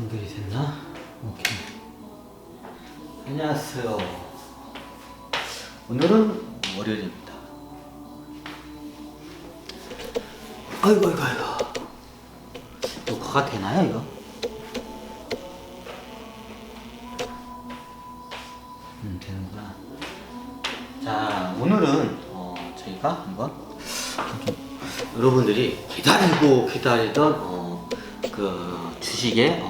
연결이 됐나? 오케이. 안녕하세요. 오늘은 월요일입니다. 아이고, 아이고, 아이고. 녹화가 되나요, 이거? 음, 되는구나. 자, 오늘은, 어, 저희가 한번 좀 여러분들이 기다리고 기다리던, 어, 그 주식의, 어, 작,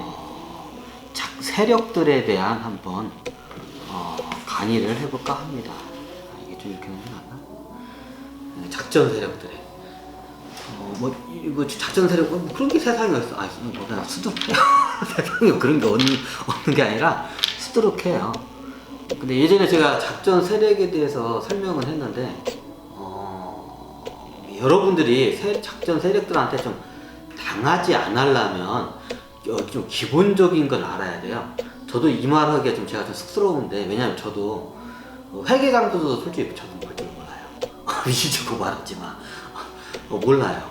세력들에 대한 한번, 어, 강의를 해볼까 합니다. 아, 이게 좀 이렇게 낫나? 네, 작전 세력들의. 어, 뭐, 이거 작전 세력, 뭐 그런 게 세상에 어딨어. 아, 뭐, 그냥 수두룩해요. 세상에 그런 게 없는, 없는 게 아니라 수두룩해요. 근데 예전에 제가 작전 세력에 대해서 설명을 했는데, 어, 여러분들이 세, 작전 세력들한테 좀 당하지 않으려면, 어, 좀 기본적인 걸 알아야 돼요. 저도 이 말하기가 좀 제가 좀 쑥스러운데, 왜냐면 저도 어, 회계장도 솔직히 저도 뭘줄 몰라요. 말하지만. 어, 몰라요.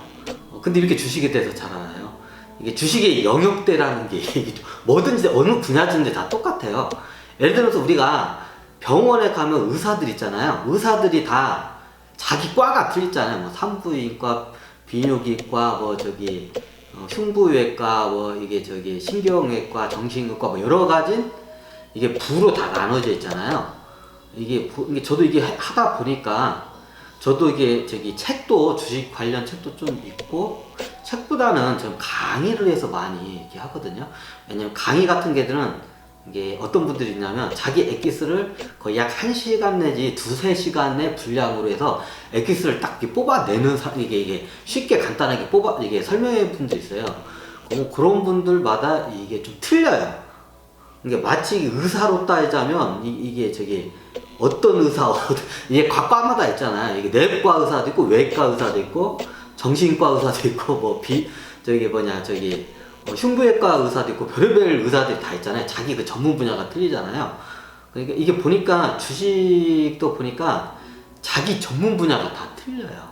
어, 근데 이렇게 주식에 대해서 잘 알아요. 이게 주식의 영역대라는 게 뭐든지 어느 분야든지 다 똑같아요. 예를 들어서 우리가 병원에 가면 의사들 있잖아요. 의사들이 다 자기 과가 틀리잖아요. 뭐 산부인과, 비뇨기과, 뭐 저기 어, 흉부외과, 뭐 이게 저기 신경외과, 정신외과 뭐 여러 가지 이게 부로 다 나눠져 있잖아요. 이게, 보- 이게 저도 이게 하- 하다 보니까 저도 이게 저기 책도 주식 관련 책도 좀 읽고 책보다는 좀 강의를 해서 많이 이렇게 하거든요. 왜냐면 강의 같은 게들은 이게 어떤 분들이 있냐면 자기 엑기스를 거의 약 1시간 내지 두세 시간의 분량으로 해서 엑기스를 딱 뽑아내는 사, 이게 이게 쉽게 간단하게 뽑아 이게 설명해 분들 있어요. 어, 그런 분들마다 이게 좀 틀려요. 이게 마치 의사로 따지자면 이, 게 저기 어떤 의사 이게 과과마다 있잖아요. 이게 내과 의사도 있고 외과 의사도 있고 정신과 의사도 있고 뭐 비 저기 뭐냐 저기 어, 흉부외과 의사도 있고 별의별 의사들이 다 있잖아요. 자기 그 전문 분야가 틀리잖아요. 그러니까 이게 보니까 주식도 보니까 자기 전문 분야가 다 틀려요.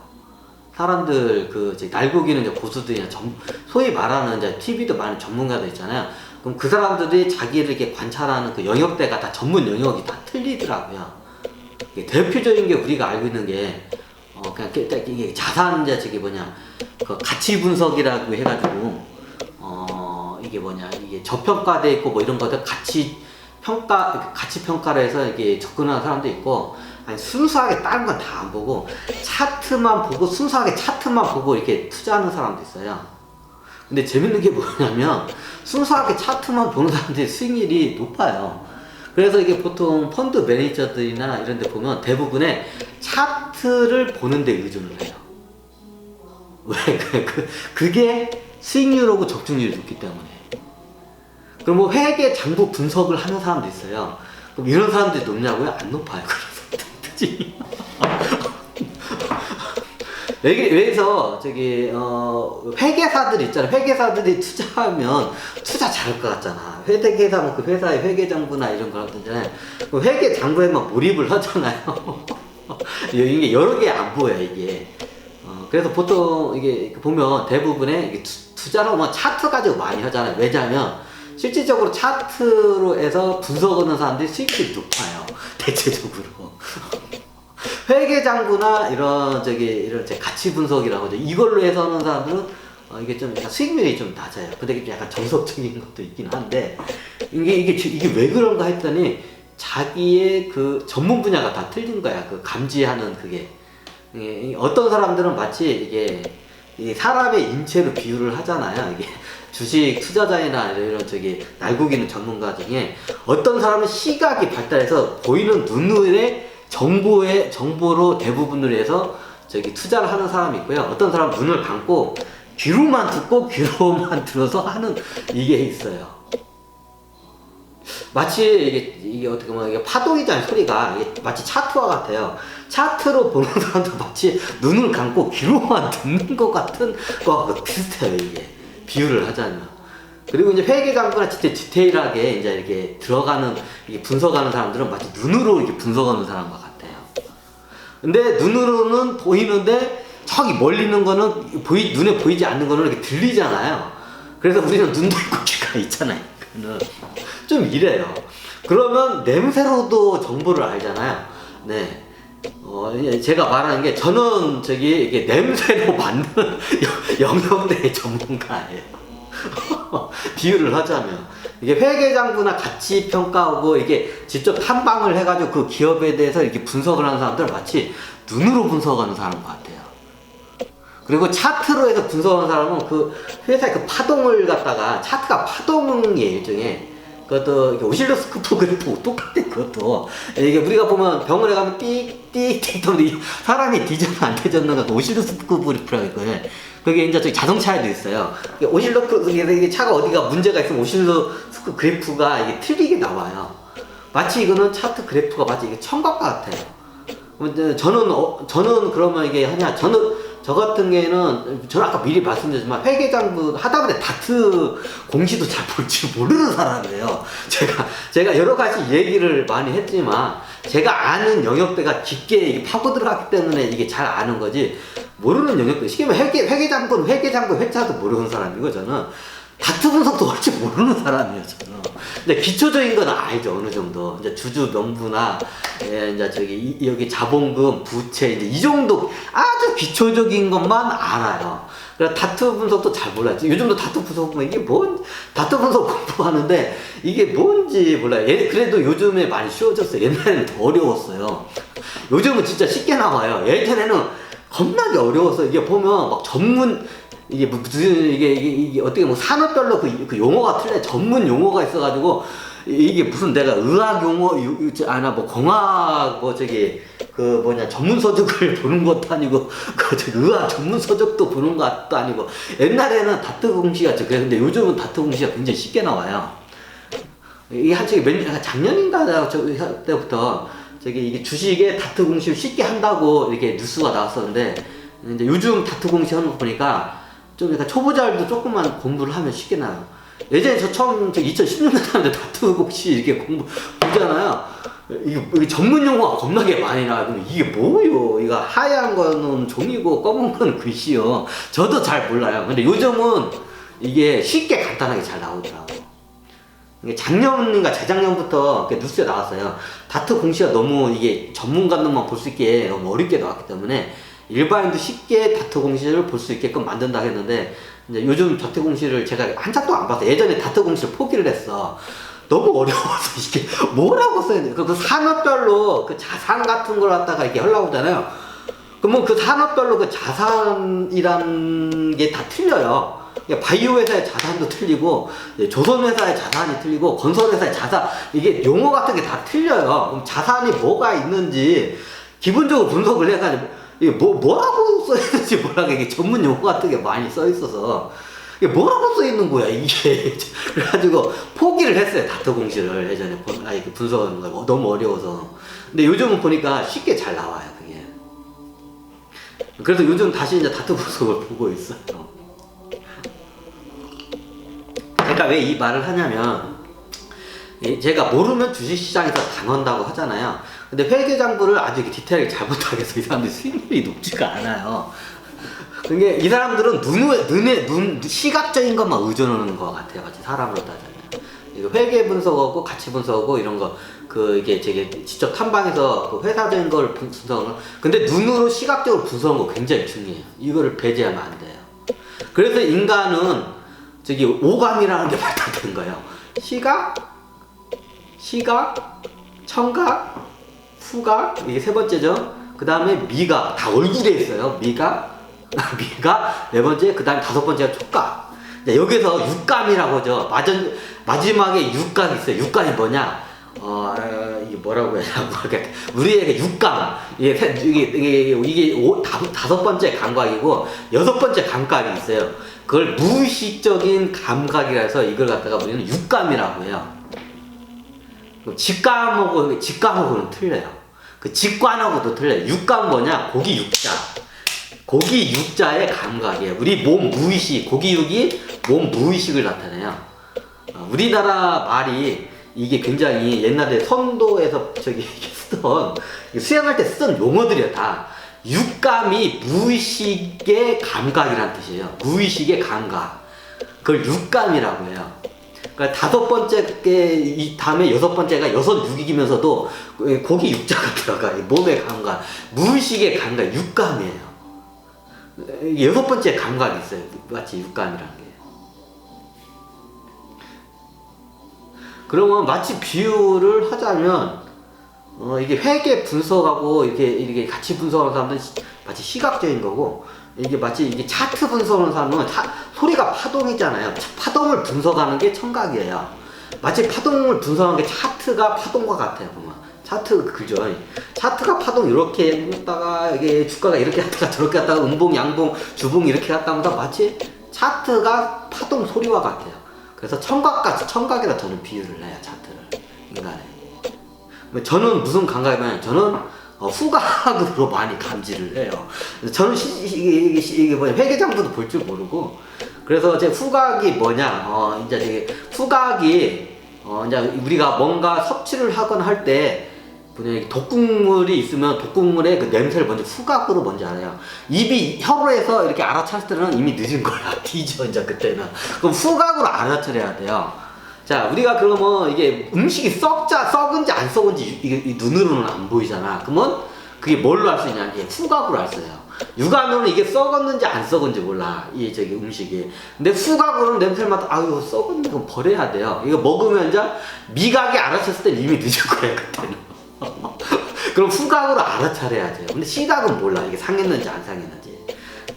사람들 그 이제 날고기는 이제 고수들이나 전, 소위 말하는 이제 TV도 많은 전문가들 있잖아요. 그럼 그 사람들이 자기를 이렇게 관찰하는 그 영역대가 다 전문 영역이 다 틀리더라고요. 대표적인 게 우리가 알고 있는 게 어, 그냥 이게- 이게 자산자 저기 뭐냐 그 가치 분석이라고 해가지고 어 이게 뭐냐 이게 저평가돼 있고 뭐 이런 것들 가치 평가 가치 평가를 해서 이게 접근하는 사람도 있고 아니 순수하게 다른 건 다 안 보고 차트만 보고 순수하게 차트만 보고 이렇게 투자하는 사람도 있어요. 근데 재밌는 게 뭐냐면 순수하게 차트만 보는 사람들이 수익률이 높아요. 그래서 이게 보통 펀드 매니저들이나 이런 데 보면 대부분의 차트를 보는 데 의존을 해요. 왜? 그, 그, 그게 수익률하고 적중률이 높기 때문에. 그럼 뭐 회계 장부 분석을 하는 사람도 있어요. 그럼 이런 사람들이 높냐고요? 안 높아요. 그런 사람들이. 여기 여기서 저기 어 회계사들 있잖아요. 회계사들이 투자하면 투자 잘할 것 같잖아. 회계사면 그 회사의 회계장부나 이런 거 하잖아요. 그 회계장부에만 몰입을 하잖아요. 이게 여러 개 안 보여 이게. 어, 그래서 보통 이게 보면 대부분의 이게 투, 투자를 하면 차트 가지고 많이 하잖아요. 왜냐하면 실질적으로 차트로 해서 분석하는 사람들이 수익률이 높아요. 대체적으로. 회계장부나 이런 저기 이런 제 가치 분석이라고 하죠. 이걸로 해서 하는 사람들은 어, 이게 좀 약간 수익률이 좀 낮아요. 근데 이게 좀 약간 정석적인 것도 있긴 한데 이게 이게 지- 이게 왜 그런가 했더니 자기의 그 전문 분야가 다 틀린 거야. 그 감지하는 그게 어떤 사람들은 마치 이게 이 사람의 인체로 비유를 하잖아요. 이게 주식 투자자이나 이런 저기 날고기는 전문가 중에 어떤 사람은 시각이 발달해서 보이는 눈의 정보의 정보로 대부분을 해서 저기 투자를 하는 사람이 있고요. 어떤 사람은 눈을 감고 귀로만 듣고 귀로만 들어서 하는 이게 있어요. 마치 이게, 이게 어떻게 보면 이게 파도이자는 소리가 이게 마치 차트와 같아요. 차트로 보는 사람도 마치 눈을 감고 귀로만 듣는 것 같은 거하고 비슷해요, 이게. 비유를 하자면. 그리고 이제 회계 장부나 진짜 디테일하게 이제 이렇게 들어가는, 이게 분석하는 사람들은 마치 눈으로 이렇게 분석하는 사람과 같아요. 근데 눈으로는 보이는데 저기 멀리 있는 거는 보이, 눈에 보이지 않는 거는 이렇게 들리잖아요. 그래서 우리는 눈도 있고 귀가 있잖아요. 좀 이래요. 그러면 냄새로도 정보를 알잖아요. 네. 어, 예, 제가 말하는 게 저는 저기 이게 냄새로 만든 영역내 전문가예요. 비유를 하자면 이게 회계장부나 가치 평가하고 이게 직접 탐방을 해가지고 그 기업에 대해서 이렇게 분석을 하는 사람들 마치 눈으로 분석하는 사람 같아요. 그리고 차트로 해서 분석하는 사람은 그 회사의 그 파동을 갖다가 차트가 파동이에요 일종의 그것도 오실로스코프 그래프 똑같아 그것도. 이게 우리가 보면 병원에 가면 띡띡띡 이 사람이 뒤졌나 안 뒤졌나 가 오실로스코프 그래프라고 있거든요 그게 이제 저기 자동차에도 있어요. 오실로스코프 이게 차가 어디가 문제가 있으면 오실로스코프 그래프가 이게 틀리게 나와요. 마치 이거는 차트 그래프가 마치 이게 청각과 같아요. 저는 어, 저는 그러면 이게 하냐? 저는 저 같은 경우에는 저는 아까 미리 말씀드렸지만 회계장부 하다 보니 다트 공시도 잘볼줄 모르는 사람이에요. 제가 제가 여러 가지 얘기를 많이 했지만 제가 아는 영역대가 깊게 파고 들어갔기 때문에 이게 잘 아는 거지 모르는 영역대 쉽게 말하면 회계 회계장부는 회계장부 회차도 모르는 사람이고 저는 다트 분석도 할줄 모르는 사람이에요 저는. 근데 기초적인 건 알죠 어느 정도. 이제 주주 명부나 예, 이제 저기 이- 여기 자본금, 부채 이제 이 정도 아주 기초적인 것만 알아요. 그래서 다트 분석도 잘 몰라요. 요즘도 다트 분석 보면 이게 뭔 다트 분석 공부하는데 이게 뭔지 몰라요. 예, 그래도 요즘에 많이 쉬워졌어요. 옛날에는 더 어려웠어요. 요즘은 진짜 쉽게 나와요. 예전에는 겁나게 어려워서 이게 보면 막 전문 이게 뭐 무슨 이게 이게, 이게 어떻게 뭐 산업별로 그, 그 용어가 틀려 전문 용어가 있어가지고 이게 무슨 내가 의학 용어 아나 뭐 공학 뭐 저기 그 뭐냐 전문 서적을 보는 것도 아니고 그 의학 전문 서적도 보는 것도 아니고 옛날에는 다트 공시가 저 그랬는데 요즘은 다트 공시가 굉장히 쉽게 나와요. 이게 한 저기 몇 년, 작년인가 저 때부터 저기 이게 주식에 다트 공시를 쉽게 한다고 이렇게 뉴스가 나왔었는데 이제 요즘 다트 공시 하는 거 보니까 좀 약간 초보자들도 조금만 공부를 하면 쉽게 나요. 예전에 저 처음 저 2010년대 하는데 다트 공시 이렇게 공부 보잖아요. 이게, 이게 전문 용어가 겁나게 많이 나와요. 이게 뭐요? 이거 하얀 거는 종이고 검은 건 글씨요. 저도 잘 몰라요. 근데 요즘은 이게 쉽게 간단하게 잘 나오더라고요. 작년인가 재작년부터 뉴스에 나왔어요. 다트 공시가 너무 이게 전문가들만 볼 수 있게 너무 어렵게 나왔기 때문에 일반인도 쉽게 다트 공시를 볼 수 있게끔 만든다 했는데 이제 요즘 다트 공시를 제가 한참도 안 봤어요. 예전에 다트 공시를 포기를 했어. 너무 어려워서 이게 뭐라고 써야 돼? 그 산업별로 그 자산 같은 걸 갖다가 이렇게 하려고 하잖아요. 그러면 그 산업별로 그 자산이란 게 다 틀려요. 그러니까 바이오 회사의 자산도 틀리고 예, 조선 회사의 자산이 틀리고 건설 회사의 자산 이게 용어 같은 게 다 틀려요. 그럼 자산이 뭐가 있는지 기본적으로 분석을 해가지고 이게 뭐 뭐라고 써 있는지 뭐라고 이게 전문 용어 같은 게 많이 써 있어서. 이게 뭐라고 써 있는 거야 이게. 그래가지고 포기를 했어요 다트 공시를 예전에. 그 분석하는 거 너무 어려워서. 근데 요즘은 보니까 쉽게 잘 나와요 그게. 그래서 요즘 다시 이제 다트 분석을 보고 있어요. 제가 왜 이 말을 하냐면 이 제가 모르면 주식시장에서 당한다고 하잖아요. 근데 회계 장부를 아주 이렇게 디테일하게 잘 못하겠어. 이 사람들이 수익률이 높지가 않아요. 그게 이 사람들은 눈에, 눈에, 눈, 시각적인 것만 의존하는 것 같아요. 마치 사람으로 따지면. 회계 분석하고 가치 분석하고 이런 거, 그, 이게 되게 직접 탐방해서 그 회사적인 걸 분석을. 근데 눈으로 시각적으로 분석하는 거 굉장히 중요해요. 이거를 배제하면 안 돼요. 그래서 인간은 저기 오감이라는 게 발달된 거예요. 시각, 시각, 청각, 후각 이게 세 번째죠. 그 다음에 미각 다 얼굴에 있어요. 미각, 미각 네 번째 그 다음 다섯 번째가 촉각. 여기서 육감이라고 하죠. 마전, 마지막에 육각이 있어요. 육감이 뭐냐? 어 이게 뭐라고 해야 되나 우리에게 육감 이게 세- 이게 이게 이게 오, 다, 다섯 번째 감각이고 여섯 번째 감각이 있어요. 그걸 무의식적인 감각이라서 이걸 갖다가 우리는 육감이라고 해요. 직감하고 직감하고는 틀려요. 그 직관하고도 틀려요. 육감 뭐냐? 고기 육자. 고기 육자의 감각이에요. 우리 몸 무의식, 고기 육이 몸 무의식을 나타내요. 어, 우리나라 말이 이게 굉장히 옛날에 선도에서 저기 쓰던 수행할 때 쓰던 용어들이야 다. 육감이 무의식의 감각이란 뜻이에요. 무의식의 감각. 그걸 육감이라고 해요. 그러니까 다섯 번째 게이 다음에 여섯 번째가 여섯 육이면서도 고기 육자가 들어가 이 몸의 감각 무의식의 감각 육감이에요. 여섯 번째 감각이 있어요. 마치 육감이라는 게. 그러면 마치 비유를 하자면 어 이게 회계 분석하고 이렇게 이렇게 같이 분석하는 사람들은 시- 마치 시각적인 거고 이게 마치 이게 차트 분석하는 사람은 차- 소리가 파동이잖아요. 차- 파동을 분석하는 게 청각이에요. 마치 파동을 분석하는 게 차트가 파동과 같아요. 보면 차트 그죠? 차트가 파동 이렇게 했다가 이게 주가가 이렇게 갔다가 저렇게 갔다가 음봉 양봉 주봉 이렇게 갔다가 마치 차트가 파동 소리와 같아요. 그래서 청각같이 청각이라 저는 비유를 해요 차트를 인간의. 뭐 저는 무슨 감각이냐면 저는 어, 후각으로 많이 감지를 해요. 저는 시, 이게, 이게, 시- 이게 뭐냐 회계장부도 볼 줄 모르고 그래서 제 후각이 뭐냐 어 이제 되게 후각이 어 이제 우리가 뭔가 섭취를 하거나 할때 뭐냐 이게 독국물이 있으면 독국물의 그 냄새를 먼저 후각으로 먼저 알아요. 입이 혀로해서 이렇게 알아챘을 때는 이미 늦은 거야. 뒤져 이제 그때는. 그럼 후각으로 알아차려야 돼요. 자, 우리가 그러면 이게 음식이 썩자, 썩은지 안 썩은지 이게 이 눈으로는 안 보이잖아. 그러면 그게 뭘로 알 수 있냐? 이게 후각으로 알 수 있어요. 육안으로는 이게 썩었는지 안 썩은지 몰라. 이 저기 음식이. 근데 후각으로는 냄새를 맡아, 아유, 썩은데 그럼 버려야 돼요. 이거 먹으면 이제 미각이 알아챘을 때 이미 늦은 거야, 그때는. 그럼 후각으로 알아차려야 돼요. 근데 시각은 몰라. 이게 상했는지 안 상했는지.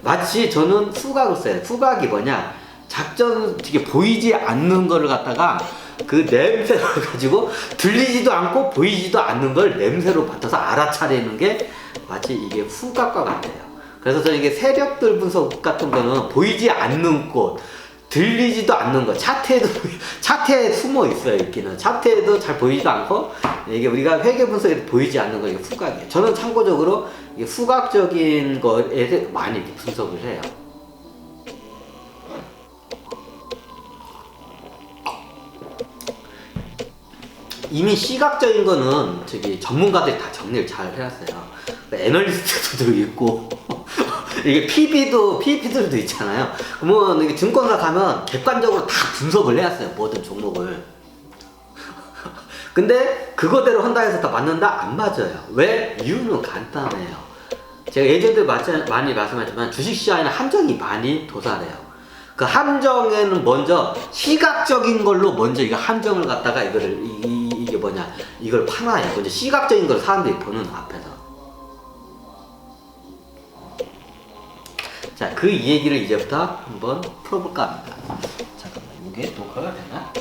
마치 저는 후각을 써요. 후각이 뭐냐? 작전 되게 보이지 않는 거를 갖다가 그 냄새를 가지고 들리지도 않고 보이지도 않는 걸 냄새로 맡아서 알아차리는 게 마치 이게 후각과 같아요. 그래서 저는 이게 세력들 분석 같은 거는 보이지 않는 곳, 들리지도 않는 것, 차트에도 차트에 숨어 있어요 있기는 차트에도 잘 보이지도 않고 이게 우리가 회계 분석에 보이지 않는 거 이게 후각이에요. 저는 참고적으로 이게 후각적인 거에 많이 분석을 해요. 이미 시각적인 거는 저기 전문가들이 다 정리를 잘 해놨어요. 애널리스트도 있고 이게 PB도 PB들도 있잖아요. 그러면 이게 증권사 가면 객관적으로 다 분석을 해놨어요. 모든 종목을. 근데 그거대로 한다 해서 다 맞는다? 안 맞아요. 왜? 이유는 간단해요. 제가 예전에 마찬- 많이 말씀하지만 주식 시장에는 함정이 많이 도사해요. 그 함정에는 먼저 시각적인 걸로 먼저 이거 함정을 갖다가 이거를 이, 뭐냐 이걸 파놔요. 먼저 시각적인 걸 사람들이 보는 앞에서. 자, 그 얘기를 이제부터 한번 풀어볼까 합니다. 잠깐만, 이게 녹화가 되나?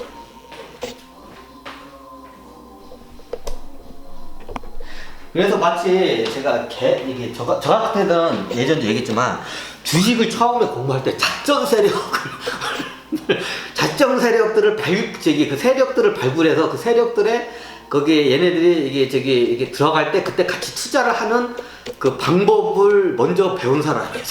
그래서 마치 제가 개, 이게 저, 저 같은 때는 예전도 얘기했지만 주식을 처음에 공부할 때 작전 세력을 작전 세력들을 발 저기 그 세력들을 발굴해서 그 세력들의 거기에 얘네들이 이게 저기 이게 들어갈 때 그때 같이 투자를 하는 그 방법을 먼저 배운 사람이에요.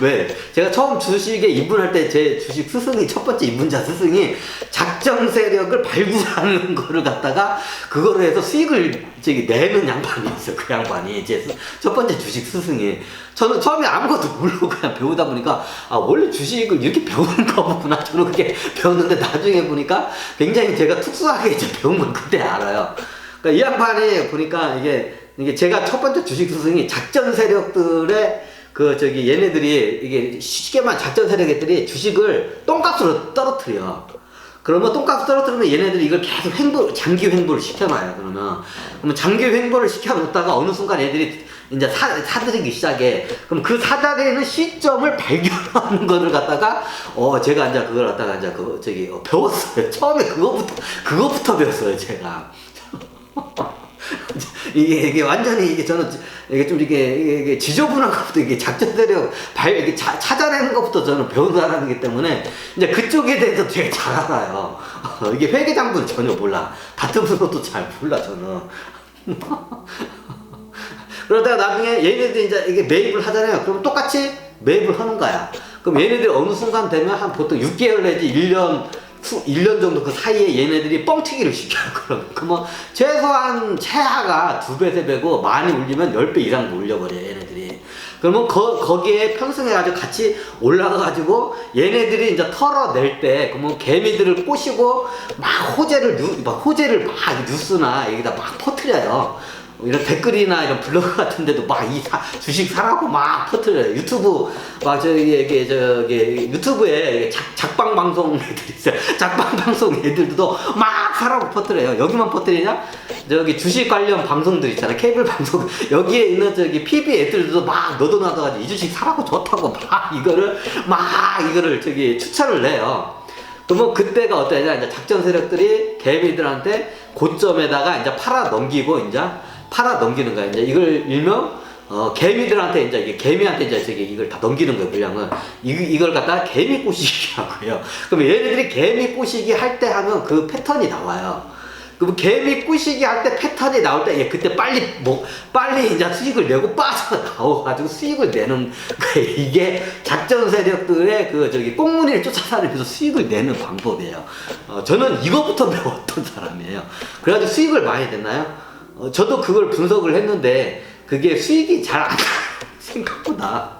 왜? 제가 처음 주식에 입문할 때 제 주식 스승이 첫 번째 입문자 스승이 작정 세력을 발굴하는 거를 갖다가 그거로 해서 수익을 저기 내는 양반이 있어 그 양반이 제 첫 번째 주식 스승이 저는 처음에 아무것도 모르고 그냥 배우다 보니까 아 원래 주식을 이렇게 배우는 거구나 저는 그렇게 배웠는데 나중에 보니까 굉장히 제가 특수하게 이제 배운 걸 그때 알아요. 그러니까 이 양반이 보니까 이게 이게 제가 첫 번째 주식 스승이 작전 세력들의 그 저기 얘네들이 이게 쉽게만 작전 세력들이 주식을 똥값으로 떨어뜨려. 그러면 똥값 떨어뜨리면 얘네들이 이걸 계속 횡보 장기 횡보를 시켜놔요. 그러면 그러면 장기 횡보를 시켜놓다가 어느 순간 얘들이 이제 사, 사들이기 시작해. 그럼 그 사들이는 시점을 발견하는 거를 갖다가 어 제가 이제 그걸 갖다가 이제 그 저기 어, 배웠어요. 처음에 그거부터 그거부터 배웠어요. 제가. 이게 이게 완전히 이게 저는 이게 좀 이게 이게, 이게 지저분한 것부터 이게 작전 세력 발 이게 자, 찾아내는 것부터 저는 배운 사람이기 때문에 이제 그쪽에 대해서 되게 잘 알아요. 이게 회계장부는 전혀 몰라. 다트는 것도 잘 몰라 저는. 그러다가 나중에 얘네들이 이제 이게 매입을 하잖아요. 그럼 똑같이 매입을 하는 거야. 그럼 얘네들이 어느 순간 되면 한 보통 6개월 내지 1년 후 1년 정도 그 사이에 얘네들이 뻥튀기를 시켜요. 그럼 그러면 최소한 최하가 두 배, 세 배고 많이 올리면 10배 이상 올려버려요. 얘네들이. 그러면 거, 거기에 편승해가지고 같이 올라가가지고 얘네들이 이제 털어낼 때 그러면 개미들을 꼬시고 막 호재를 뉴, 막 호재를 막 뉴스나 여기다 막 퍼뜨려요. 이런 댓글이나 이런 블로그 같은 데도 막 이 주식 사라고 막 퍼뜨려요. 유튜브 막 저기 이게 저기 유튜브에 작, 작방 방송 애들 있어요. 작방 방송 애들도 막 사라고 퍼뜨려요. 여기만 퍼뜨리냐? 저기 주식 관련 방송들 있잖아. 케이블 방송 여기에 있는 저기 PB 애들도 막 너도나도 가지고 이 주식 사라고 좋다고 막 이거를 막 이거를 저기 추천을 해요. 그러면 그때가 어떠냐? 이제 작전 세력들이 개미들한테 고점에다가 이제 팔아 넘기고 이제 팔아 넘기는 거야. 이제 이걸 일명 어, 개미들한테 이제 이게 개미한테 이제 저기 이걸 다 넘기는 거예요, 물량을. 이, 이걸 갖다가 개미 꼬시기라고 해요. 그럼 얘네들이 개미 꼬시기 할 때 하면 그 패턴이 나와요. 그럼 개미 꼬시기 할 때 패턴이 나올 때, 얘 그때 빨리, 뭐, 빨리 이제 수익을 내고 빠져나와가지고 수익을 내는, 거예요. 이게 작전 세력들의 그, 저기, 꽁무니를 쫓아다니면서 수익을 내는 방법이에요. 어, 저는 이거부터 배웠던 사람이에요. 그래가지고 수익을 많이 냈나요? 어, 저도 그걸 분석을 했는데, 그게 수익이 잘 안, 생각보다.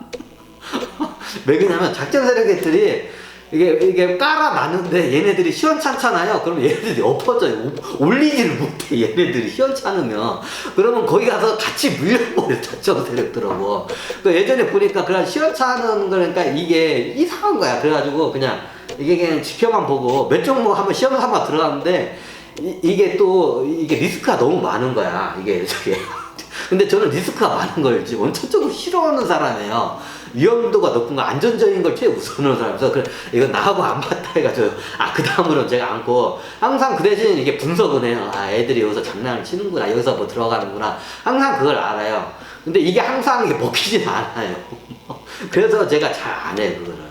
왜 그러냐면 작전 세력들이 이게 이게 깔아놨는데 얘네들이 시원찮잖아요. 그럼 얘네들이 엎어져요. 오- 올리지를 못해. 얘네들이 시원찮으면 그러면 거기 가서 같이 물려버려 작전 세력들하고. 그 예전에 보니까 그런 시원찮은 거니까 이게 이상한 거야. 그래가지고 그냥 이게 그냥 지켜만 보고 몇 종목 한번 시험 삼아 들어갔는데 이, 이게 또 이게 리스크가 너무 많은 거야. 이게 저게. 근데 저는 리스크가 많은 걸 원천적으로 싫어하는 사람이에요. 위험도가 높은 거, 안전적인 걸 최우선으로 사람이서 그래 이거 나하고 안 맞다 해가지고 아그 다음으로는 제가 안고 항상 그 대신 이게 분석은 해요. 아 애들이 여기서 장난을 치는구나, 여기서 뭐 들어가는구나. 항상 그걸 알아요. 근데 이게 항상 이게 먹히진 않아요. 그래서 제가 잘 안 해요 그거를.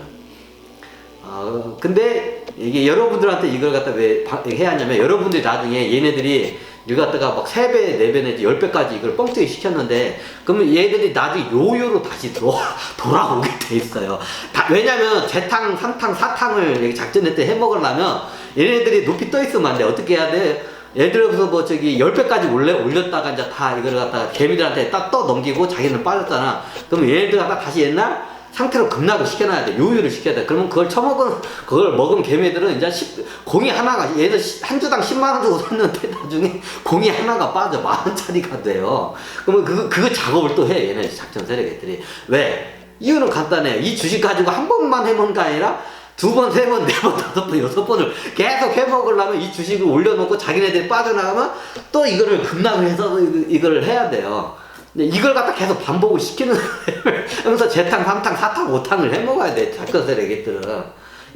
어, 근데 이게 여러분들한테 이걸 갖다 왜 바- 해야 하냐면 여러분들이 나중에 얘네들이 이거 갖다가 막 3배, 4배 내지 10배까지 이걸 뻥튀기 시켰는데 그러면 얘들이 나중에 요요로 다시 돌아, 돌아오게 돼 있어요. 다- 왜냐면 재탕, 3탕, 4탕을 작전회 때 해먹으려면 얘네들이 높이 떠 있으면 안 돼. 어떻게 해야 돼? 예를 들어서 뭐 저기 10배까지 올려, 올렸다가 이제 다 이걸 갖다가 개미들한테 딱 떠 넘기고 자기는 빠졌잖아. 그러면 얘네들 갖다 다시 옛날 상태로 급락을 시켜놔야 돼. 요요를 시켜야 돼. 그러면 그걸 처먹은, 그걸 먹은 개미들은 이제 10, 공이 하나가, 얘들 시- 한 주당 10만원 주고 샀는데 나중에 공이 하나가 빠져. 만원짜리가 돼요. 그러면 그, 그 작업을 또 해. 얘네 작전 세력 애들이. 왜? 이유는 간단해요. 이 주식 가지고 한 번만 해먹는 게 아니라 두 번, 세 번, 네 번, 다섯 번, 여섯 번을 계속 해먹으려면 이 주식을 올려놓고 자기네들이 빠져나가면 또 이거를 급락을 해서 이- 이거를 해야 돼요. 근데 이걸 갖다 계속 반복을 시키는. 그래서 재탕, 삼탕, 사탕, 오탕을 해 먹어야 돼. 작전세 레게들은.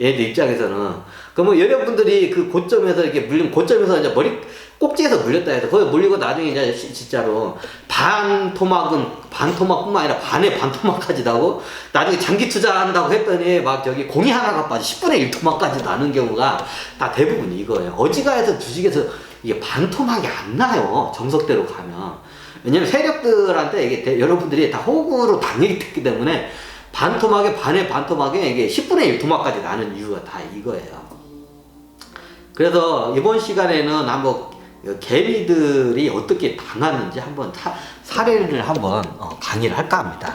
얘들 입장에서는. 그러면 여러분들이 그 고점에서 이렇게 물리면 고점에서 이제 머리 꼭지에서 물렸다 해서 거기 물리고 나중에 이제 시- 진짜로 반 토막은 반 토막뿐만 아니라 반의 반 토막까지 나고 나중에 장기 투자한다고 했더니 막 저기 공이 하나가 빠져 10분의 1 토막까지 나는 경우가 다 대부분 이거예요. 어지간해서 주식에서 이게 반 토막이 안 나요. 정석대로 가면. 왜냐면 세력들한테 이게 대- 여러분들이 다 호구로 당연히 됐기 때문에 반토막에 반의 반토막에 이게 10분의 1 토막까지 나는 이유가 다 이거예요. 그래서 이번 시간에는 한번 개미들이 어떻게 당하는지 한번 사, 사례를 한번 어, 강의를 할까 합니다.